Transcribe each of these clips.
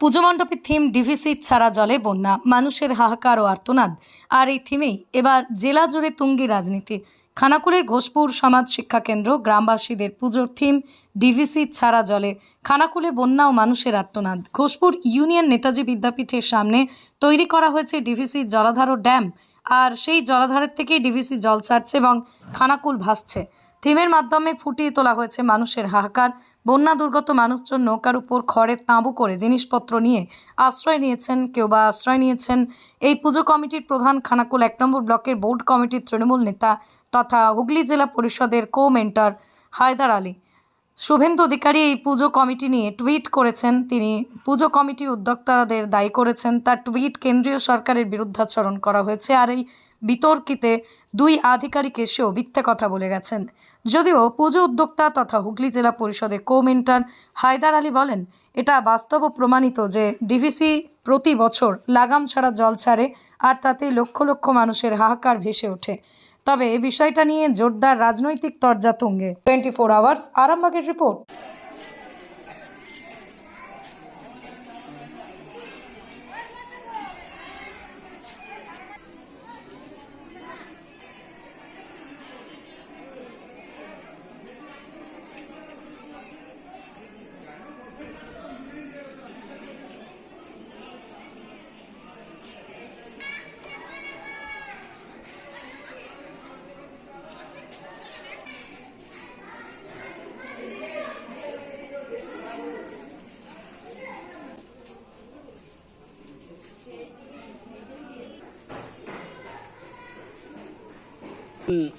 পুজো মণ্ডপের theme DVC ছাড়া জলে বন্যা, মানুষের হাহাকার ও আর্তনাদ। আর এই থিমেই এবার জেলা জুড়ে তুঙ্গি রাজনীতি। খানাকুলের ঘোষপুর সমাজ শিক্ষা কেন্দ্র গ্রামবাসীদের পুজোর থিম ডিভিসি ছাড়া জলে। খানাকুলে বন্যা ও মানুষের আর্তনাদ। ঘোষপুর ইউনিয়ন নেতাজি বিদ্যাপীঠের সামনে তৈরি করা হয়েছে ডিভিসি জলাধার ও ড্যাম। আর সেই জলাধারের থেকেই ডিভিসি জল ছাড়ছে এবং খানাকুল ভাসছে। থিমের মাধ্যমে ফুটিয়ে তোলা হয়েছে মানুষের হাহাকার বন্যা দুর্গত মানুষজন নৌকার উপর খড়ের তাঁবু করে জিনিসপত্র নিয়ে আশ্রয় নিয়েছেন, কেউ বা আশ্রয় নিয়েছেন। এই পুজো কমিটির প্রধান খানাকুল এক নম্বর ব্লকের বোর্ড কমিটির তৃণমূল নেতা তথা হুগলি জেলা পরিষদের কো মেন্টর হায়দার আলী। শুভেন্দু অধিকারী এই পুজো কমিটি নিয়ে টুইট করেছেন। তিনি পুজো কমিটি উদ্যোক্তাদের দায়ী করেছেন। তার টুইট কেন্দ্রীয় সরকারের বিরুদ্ধাচরণ করা হয়েছে। আর এই বিতর্কিতে দুই আধিকারিক এসেও মিথ্যে কথা বলে গেছেন। যদিও পুজো উদ্যোক্তা তথা হুগলি জেলা পরিষদের কো ইন্টার্ন হায়দার আলী বলেন, এটা বাস্তব প্রমাণিত যে ডিভিসি প্রতি বছর লাগাম ছাড়া জল ছাড়ে আর তাতে লক্ষ লক্ষ মানুষের হাহাকার ভেসে ওঠে। তবে বিষয়টা নিয়ে জোরদার রাজনৈতিক তরজা তুঙ্গে। টোয়েন্টি ফোর আওয়ার্স, আরামবাগের রিপোর্ট।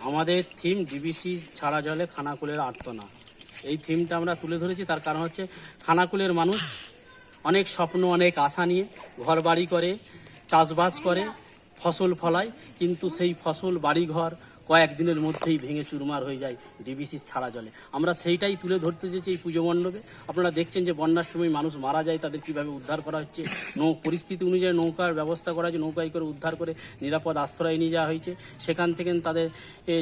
আমাদের থিম ডিবিসি ছাড়া জলে খানাকুলের আর্তনা। এই থিমটা আমরা তুলে ধরেছি, তার কারণ হচ্ছে খানাকুলের মানুষ অনেক স্বপ্ন, অনেক আশা নিয়ে ঘর বাড়ি করে, চাষবাস করে, ফসল ফলায়, কিন্তু সেই ফসল, বাড়িঘর কয়েকদিনের মধ্যেই ভেঙে চুরমার হয়ে যায় ডিবিসি ছাড়া জলে। আমরা সেইটাই তুলে ধরতে চেয়েছি এই পুজো মণ্ডপে। আপনারা দেখছেন যে বন্যার সময় মানুষ মারা যায়, তাদের কীভাবে উদ্ধার করা হচ্ছে, নৌ, পরিস্থিতি অনুযায়ী নৌকার ব্যবস্থা করা হয়েছে, নৌকায় করে উদ্ধার করে নিরাপদ আশ্রয় নিয়ে যাওয়া হয়েছে। সেখান থেকে তাদের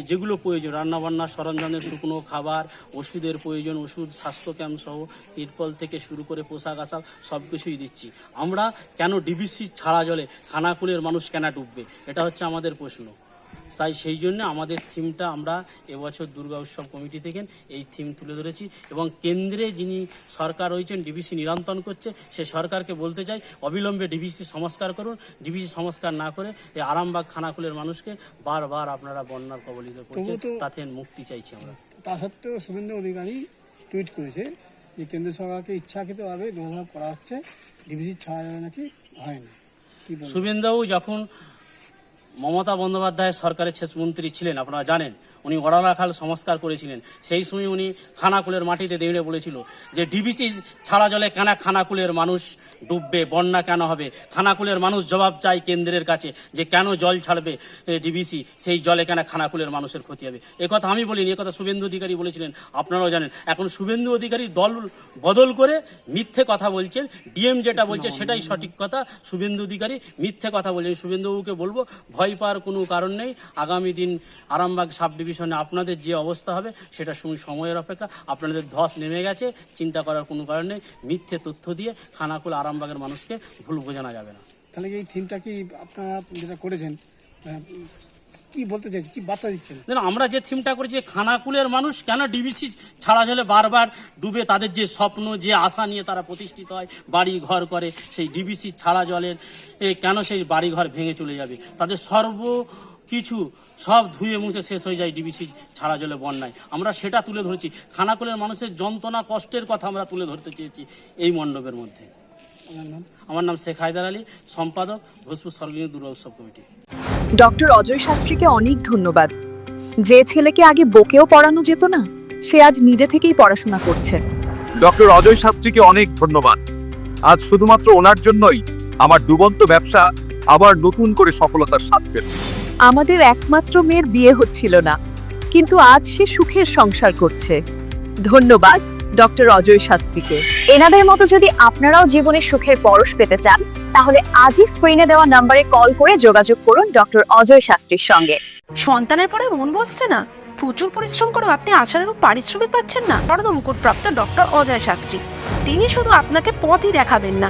যেগুলো প্রয়োজন রান্নাবান্নার সরঞ্জামের শুকনো খাবার, ওষুধের প্রয়োজন, ওষুধ, স্বাস্থ্য ক্যাম্প সহ তিরপল থেকে শুরু করে পোশাক আশাক সব কিছুই দিচ্ছি। আমরা কেন ডিবিসি ছাড়া জলে খানাকুলের মানুষ কেন ডুববে? এটা হচ্ছে আমাদের প্রশ্ন। তাই সেই জন্য আমাদের থিমটা আমরা এবছর দুর্গা উৎসব কমিটি থেকে এই থিম তুলে ধরেছি এবং কেন্দ্রে যিনি সরকার রয়েছেন ডিবিসি নিরন্তন করছে সে সরকারকে বলতে চাই অবিলম্বে ডিবিসি সংস্কার করুন। ডিবিসি সংস্কার না করে এই আরামবাগ খানাকুলের মানুষকে বারবার আপনারা বন্যার কবলিত করছেন তাতে মুক্তি চাইছি আমরা। তা সত্ত্বেও শুভেন্দু অধিকারী টুইট করেছে যে কেন্দ্র সরকারকে ইচ্ছাকৃতভাবে দোষারোপ করা হচ্ছে ডিভিসি ছাড়া যাবে নাকি হয় না। বলবেন? যখন মমতা বন্দ্যোপাধ্যায় সরকারের শেষ মন্ত্রী ছিলেন আপনারা জানেন। উনি ওড়ালাখাল সংস্কার করেছিলেন। সেই সময় উনি খানাকুলের মাটিতে দেড়ে বলেছিল যে, ডিবিসি ছাড়া জলে কেন খানাকুলের মানুষ ডুববে? বন্যা কেন হবে? খানাকুলের মানুষ জবাব চাই কেন্দ্রের কাছে যে, কেন জল ছাড়বে ডিবিসি? সেই জলে কেন খানাকুলের মানুষের ক্ষতি হবে? কথা আমি বলিনি কথা শুভেন্দু অধিকারী বলেছিলেন, আপনারাও জানেন। এখন শুভেন্দু অধিকারী দল বদল করে মিথ্যে কথা বলছেন। ডিএম যেটা বলছে সেটাই সঠিক কথা। শুভেন্দু অধিকারী মিথ্যে কথা বলছেন। শুভেন্দুবাবুকে বলব, ভয় পাওয়ার কোনো কারণ নেই। আগামী দিন আরামবাগ সাব ডিভিশনে আপনাদের যে অবস্থা হবে সেটা শুধু সময়ের অপেক্ষা। আপনাদের ধস নেমে গেছে চিন্তা করার কোনো কারণ নেই। মিথ্যে তথ্য দিয়ে খানাকুল আরামবাগের মানুষকে ভুল বোঝানো যাবে না। তাহলে এই থিমটা কি আপনারা যেটা করেছেন কি বলতে চাইছি কি বার্তা দিচ্ছেন? দেখুন আমরা যে থিমটা করেছি খানাকুলের মানুষ কেন ডিবিসি ছাড়া জলে বারবার ডুবে তাদের যে স্বপ্ন যে আশা নিয়ে তারা প্রতিষ্ঠিত হয় বাড়ি ঘর করে সেই ডিবিসি ছাড়া জলের কেন সেই বাড়ি ঘর ভেঙে চলে যাবে? তাদের সর্ব কিছু সব ধুয়ে মুছে শেষ হয়ে যায় ডিবিসি ছাড়া জলে বন্যায়। আমরা সেটা তুলে ধরেছি। খানাকুলের মানুষের যন্ত্রণা কষ্টের কথা আমরা তুলে ধরতে চেয়েছি এই মণ্ডপের মধ্যে। আমার নাম? শেখ হায়দার আলী সম্পাদক ভোজপুর সর্বজনীন দুর্গা উৎসব কমিটি। ডক্টর অজয় শাস্ত্রীকে অনেক ধন্যবাদ। যে ছেলেকে আগে বকেও পড়ানো যেত না সে আজ নিজে থেকেই পড়াশোনা করছে। ডক্টর অজয় শাস্ত্রীকে অনেক ধন্যবাদ। আজ শুধুমাত্র ওনার জন্যই আমার ডুবন্ত ব্যবসা আবার নতুন করে সফলতার স্বাদ পেল। আমাদের একমাত্র মেয়ের বিয়ে হচ্ছিল না, কিন্তু আজ সে সুখের সংসার করছে। ধন্যবাদ ডক্টর অজয় শাস্ত্রীকে। এনাদের মতো যদি আপনারাও জীবনে সুখের পরশ পেতে চান, তাহলে আজই স্ক্রিনে দেওয়া নম্বরে কল করে যোগাযোগ করুন ডক্টর অজয় শাস্ত্রীর সঙ্গে। সন্তানের পরে মন বসছে না? প্রচুর পরিশ্রম করেও আপনি আশার আশানুরূপ পারিশ্রমিক পাচ্ছেন না? বড় মুকুটপ্রাপ্ত ডক্টর অজয় শাস্ত্রী, তিনি শুধু আপনাকে পথই দেখাবেন না।